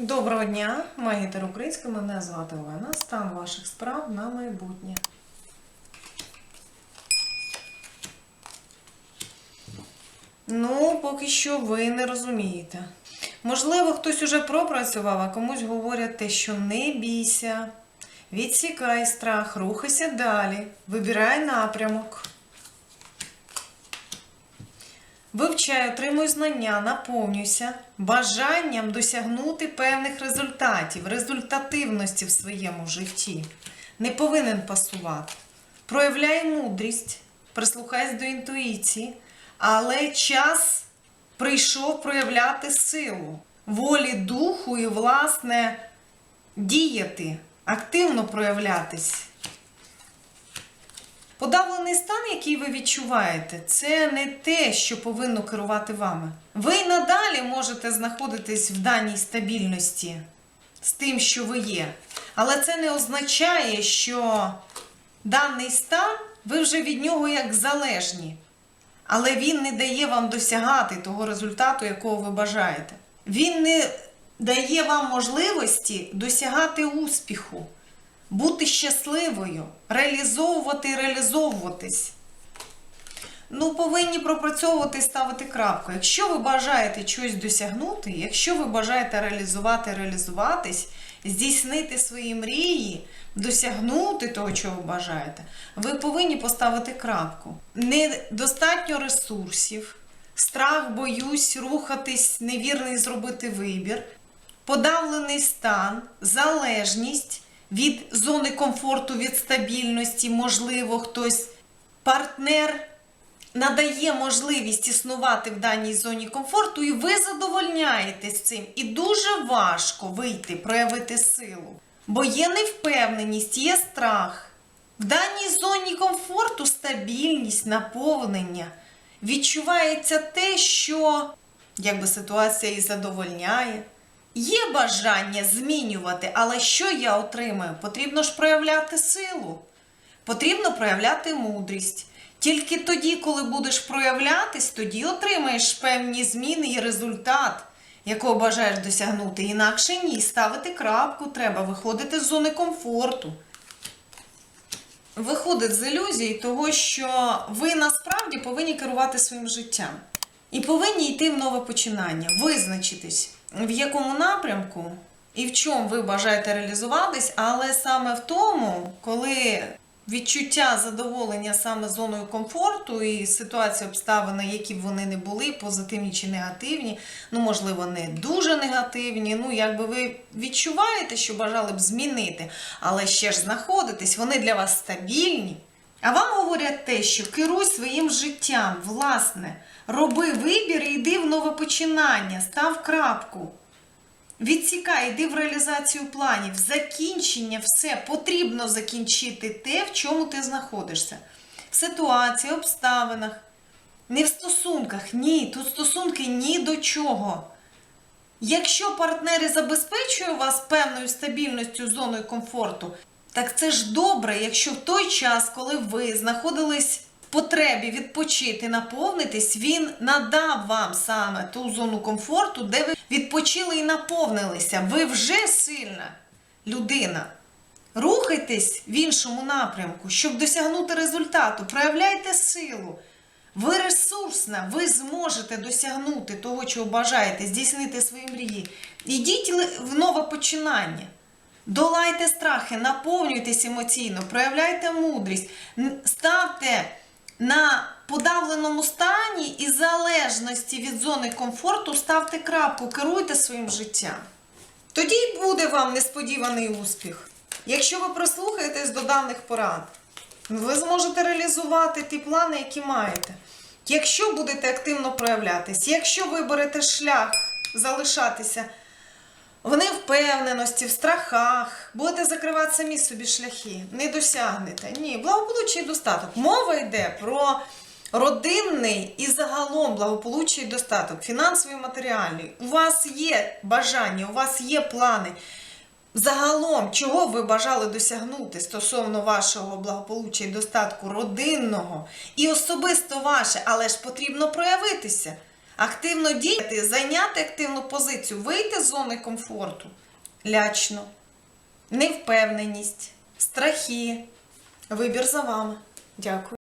Доброго дня, магітер українська, мене звати Олена. Стан ваших справ на майбутнє. Ну, поки що ви не розумієте. Можливо, хтось уже пропрацював, а комусь говорять те, що не бійся, відсікай страх, рухайся далі, вибирай напрямок. Вивчай, отримуй знання, наповнюйся бажанням досягнути певних результатів, результативності в своєму житті. Не повинен пасувати. Проявляй мудрість, прислухайся до інтуїції, але час прийшов проявляти силу, волі духу і, власне, діяти, активно проявлятись. Подавлений стан, який ви відчуваєте, це не те, що повинно керувати вами. Ви й надалі можете знаходитись в даній стабільності з тим, що ви є. Але це не означає, що даний стан ви вже від нього як залежні. Але він не дає вам досягати того результату, якого ви бажаєте. Він не дає вам можливості досягати успіху бути щасливою, реалізовувати і реалізовуватись. Ну, повинні пропрацьовувати і ставити крапку. Якщо ви бажаєте щось досягнути, якщо ви бажаєте реалізувати, реалізуватись, здійснити свої мрії, досягнути того, чого ви бажаєте, ви повинні поставити крапку. Недостатньо ресурсів, страх, боюсь, рухатись, невірний зробити вибір, подавлений стан, залежність від зони комфорту, від стабільності, можливо, хтось партнер надає можливість існувати в даній зоні комфорту, і ви задовольняєтесь цим. І дуже важко вийти, проявити силу. Бо є невпевненість, є страх. В даній зоні комфорту стабільність, наповнення. Відчувається те, що якби ситуація і задовольняє. Є бажання змінювати, але що я отримаю? Потрібно ж проявляти силу, потрібно проявляти мудрість. Тільки тоді, коли будеш проявлятись, тоді отримаєш певні зміни і результат, якого бажаєш досягнути. Інакше ні, ставити крапку треба, виходити з зони комфорту. Виходить з ілюзії того, що ви насправді повинні керувати своїм життям. І повинні йти в нове починання, визначитись, в якому напрямку і в чому ви бажаєте реалізуватись, але саме в тому, коли відчуття задоволення саме зоною комфорту і ситуації обставини, які б вони не були, позитивні чи негативні, ну, можливо, не дуже негативні. Ну, якби ви відчуваєте, що бажали б змінити, але ще ж знаходитесь, вони для вас стабільні. А вам говорять те, що керуй своїм життям, власне, роби вибір і йди в нове починання, став крапку. Відсікай, йди в реалізацію планів, закінчення, все. Потрібно закінчити те, в чому ти знаходишся. В ситуації, обставинах, не в стосунках. Ні, тут стосунки ні до чого. Якщо партнери забезпечує вас певною стабільністю, зоною комфорту, так це ж добре, якщо в той час, коли ви знаходились потребі відпочити, наповнитись, він надав вам саме ту зону комфорту, де ви відпочили і наповнилися. Ви вже сильна людина. Рухайтесь в іншому напрямку, щоб досягнути результату. Проявляйте силу. Ви ресурсна, ви зможете досягнути того, чого бажаєте, здійснити свої мрії. Ідіть в нове починання. Долайте страхи, наповнюйтесь емоційно, проявляйте мудрість, ставте на подавленому стані і залежності від зони комфорту, ставте крапку, керуйте своїм життям. Тоді й буде вам несподіваний успіх. Якщо ви прислухаєтесь до даних порад, ви зможете реалізувати ті плани, які маєте. Якщо будете активно проявлятись, якщо виберете шлях залишатися в невпевненості, в страхах, будете закривати самі собі шляхи, не досягнете. Ні, благополуччя і достаток. Мова йде про родинний і загалом благополуччя і достаток, фінансовий і матеріальний. У вас є бажання, у вас є плани. Загалом, чого ви бажали досягнути стосовно вашого благополуччя і достатку родинного і особисто ваше, але ж потрібно проявитися. Активно діяти, зайняти активну позицію, вийти з зони комфорту. Лячно, невпевненість, страхи. Вибір за вами. Дякую.